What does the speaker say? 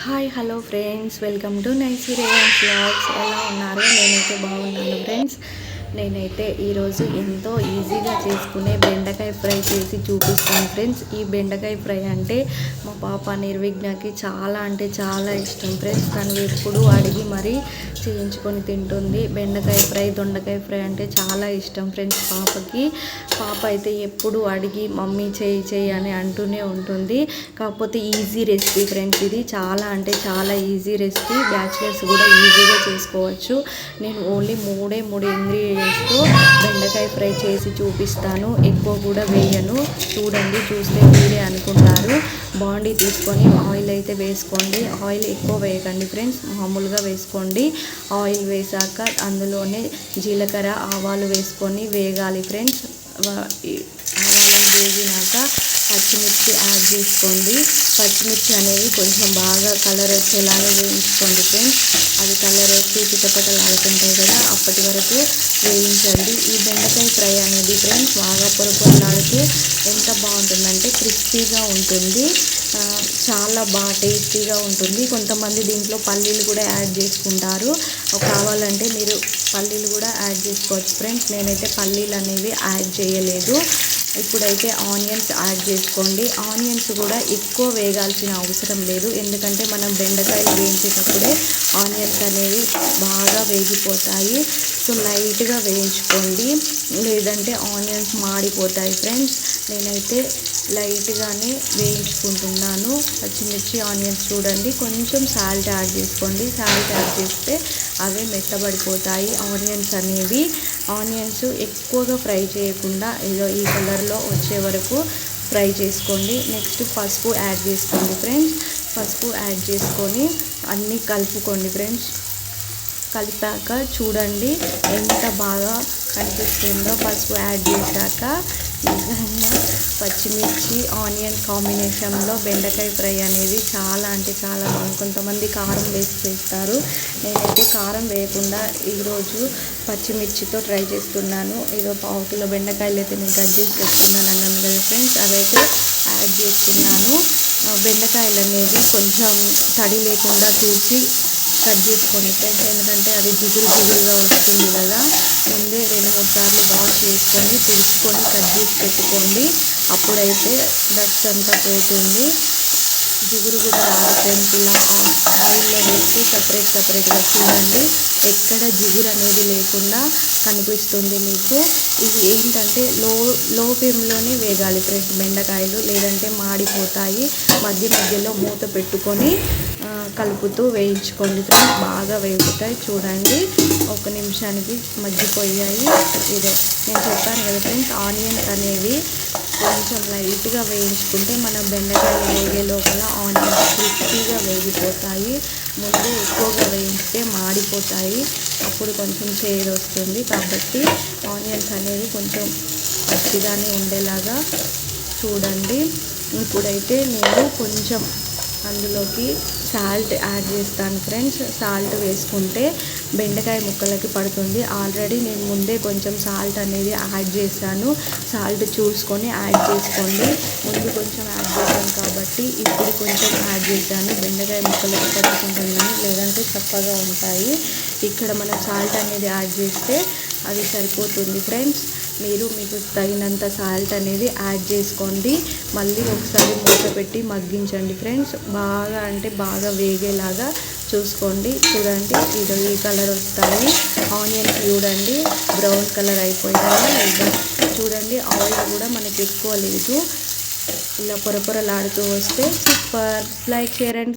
Hi hello friends welcome to నైసీ blogs ఎలా ఉన్నారు? నేనైతే బాగున్నాను ఫ్రెండ్స్ నేనైతే ఈరోజు ఎంతో ఈజీగా చేసుకునే బెండకాయ ఫ్రై చేసి చూపిస్తాను ఫ్రెండ్స్. ఈ బెండకాయ ఫ్రై అంటే మా పాప నిర్విఘ్నకి చాలా అంటే చాలా ఇష్టం. ఫ్రెండ్స్ తను ఎప్పుడు అడిగి మరీ చేయించుకొని తింటుంది. బెండకాయ ఫ్రై దొండకాయ ఫ్రై అంటే చాలా ఇష్టం ఫ్రెండ్స్ పాపకి. పాప అయితే ఎప్పుడు అడిగి మమ్మీ చేయి చేయి అని అంటూనే ఉంటుంది. కాకపోతే ఈజీ రెసిపీ ఫ్రెండ్స్ ఇది. చాలా అంటే చాలా ఈజీ రెసిపీ. బ్యాచిలర్స్ కూడా ఈజీగా చేసుకోవచ్చు. నేను ఓన్లీ మూడే మూడు ఇంగ్రీడియంట్స్తో బెండకాయ ఫ్రై చేసి చూపిస్తాను. ఎక్కువ కూడా వేయను. చూడండి చూస్తే మీరే అనుకుంటారు. బాండీ తీసుకొని ఆయిల్ అయితే వేసుకోండి. ఆయిల్ ఎక్కువ వేయకండి ఫ్రెండ్స్. మామూలుగా వేసుకోండి. ఆయిల్ వేసాక అందులోనే జీలకర్ర ఆవాలు వేసుకొని వేగాలి ఫ్రెండ్స్. ఆవాలు వేగినాక పచ్చిమిర్చి యాడ్ చేసుకోండి. పచ్చిమిర్చి అనేది కొంచెం బాగా కలర్ వచ్చేలాగా వేయించుకోండి ఫ్రెండ్స్ అది కలర్ వచ్చి చిటపటలాడుతుంటాయి కదా అప్పటి వరకు వేయించండి. ఈ బెండకాయ ఫ్రై అనేది ఫ్రెండ్స్ బాగా పొరపొరలాడుతూ ఎంత బాగుంటుందంటే క్రిస్పీగా ఉంటుంది. చాలా బాగా టేస్టీగా ఉంటుంది. కొంతమంది దీంట్లో పల్లీలు కూడా యాడ్ చేసుకుంటారు. కావాలంటే మీరు పల్లీలు కూడా యాడ్ చేసుకోవచ్చు ఫ్రెండ్స్ నేనైతే పల్లీలు అనేవి యాడ్ చేయలేదు. ఇప్పుడైతే ఆనియన్స్ యాడ్ చేసుకోండి. ఆనియన్స్ కూడా ఎక్కువ వేగాల్సిన అవసరం లేదు. ఎందుకంటే మనం బెండకాయలు వేయించేటప్పుడే ఆనియన్స్ అనేవి బాగా వేగిపోతాయి. సో లైట్గా వేయించుకోండి. లేదంటే ఆనియన్స్ మాడిపోతాయి ఫ్రెండ్స్. నేనైతే లైట్గానే వేయించుకుంటున్నాను. పచ్చిమిర్చి ఆనియన్స్ చూడండి. కొంచెం సాల్ట్ యాడ్ చేసుకోండి. సాల్ట్ యాడ్ చేస్తే అవే మెత్తబడిపోతాయి. ఆనియన్స్ అనేవి ఆనియన్స్ ఎక్కువగా ఫ్రై చేయకుండా ఏదో ఈ కలర్లో వచ్చే వరకు ఫ్రై చేసుకోండి. నెక్స్ట్ పసుపు యాడ్ చేసుకోండి ఫ్రెండ్స్ పసుపు యాడ్ చేసుకొని అన్నీ కలుపుకోండి ఫ్రెండ్స్ కలిపాక చూడండి ఎంత బాగా కనిపిస్తుందో పసుపు యాడ్ చేశాక. నిజంగా పచ్చిమిర్చి ఆనియన్ కాంబినేషన్లో బెండకాయ ఫ్రై అనేది చాలా అంటే చాలా బాగుంది. కొంతమంది కారం వేసి చేస్తారు. నేనైతే కారం వేయకుండా ఈరోజు పచ్చిమిర్చితో ట్రై చేస్తున్నాను. ఏదో పావు కిలో బెండకాయలు అయితే నేను కట్ చేసి పెట్టుకున్నాను అన్నాను కదా ఫ్రెండ్స్. అదైతే యాడ్ చేస్తున్నాను. బెండకాయలు అనేది కొంచెం తడి లేకుండా చూసి కట్ చేసుకోండి ఫ్రెండ్స్ ఎందుకంటే అది జిగురు జిగురుగా వస్తుంది కదా. ముందే రెండు మూడు సార్లు వాష్ చేసుకొని తుడుచుకొని కట్ చేసి పెట్టుకోండి. అప్పుడైతే డస్ట్ అంతా పోతుంది. జిగురు కూడా రాదు ఫ్రెండ్స్ ఇలా ఆయిల్లో వేసి సపరేట్ సపరేట్గా చూడండి. ఎక్కడ జిగురు అనేది లేకుండా కనిపిస్తుంది మీకు. ఇవి ఏంటంటే లో లో ఫ్లేమ్లోనే వేగాలి. ఫ్రెండ్స్ బెండకాయలు లేదంటే మాడిపోతాయి. మధ్య మధ్యలో మూత పెట్టుకొని కలుపుతూ వేయించుకోండి ఫ్రెండ్స్. బాగా వేగుతాయి. చూడండి. ఒక నిమిషానికి మగ్గిపోయాయి. ఇదే నేను చెప్పాను కదా ఫ్రెండ్స్ ఆనియన్స్ అనేవి కొంచెం లైట్గా వేయించుకుంటే మనం బెండకాయలు వేగే లోపల ఆనియన్స్ క్రిస్పీగా వేగిపోతాయి. ముందే ఎక్కువగా వేయిస్తే మాడిపోతాయి. అప్పుడు కొంచెం చేదు వస్తుంది. కాబట్టి ఆనియన్స్ అనేవి కొంచెం పచ్చిగానే ఉండేలాగా చూడండి. ఇప్పుడైతే నేను కొంచెం అందులోకి సాల్ట్ యాడ్ చేస్తాను ఫ్రెండ్స్. సాల్ట్ వేసుకుంటే బెండకాయ ముక్కలకి పడుతుంది. ఆల్రెడీ నేను ముందే కొంచెం సాల్ట్ అనేది యాడ్ చేశాను. సాల్ట్ చూసుకొని యాడ్ చేసుకోండి. ముందు కొంచెం యాడ్ చేశాను కాబట్టి ఇప్పుడు కొంచెం యాడ్ చేశాను. బెండకాయ ముక్కలకి పట్టుకుంటుందని లేదంటే చప్పగా ఉంటాయి. ఇక్కడ మనం సాల్ట్ అనేది యాడ్ చేస్తే అది సరిపోతుంది ఫ్రెండ్స్. మీరు మీకు తగినంత సాల్ట్ అనేది యాడ్ చేసుకోండి. మళ్ళీ ఒకసారి మూత పెట్టి మగ్గించండి ఫ్రెండ్స్ బాగా అంటే బాగా వేగేలాగా చూసుకోండి. చూడండి ఇది ఈ కలర్ వస్తాయి. ఆనియన్స్ చూడండి బ్రౌన్ కలర్ అయిపోయాయి చూడండి ఆయిల్ కూడా మనకి ఎక్కువ లేదు. ఇలా పొరపొరలాడుతూ వస్తే సూపర్ లైక్ షేర్ అండ్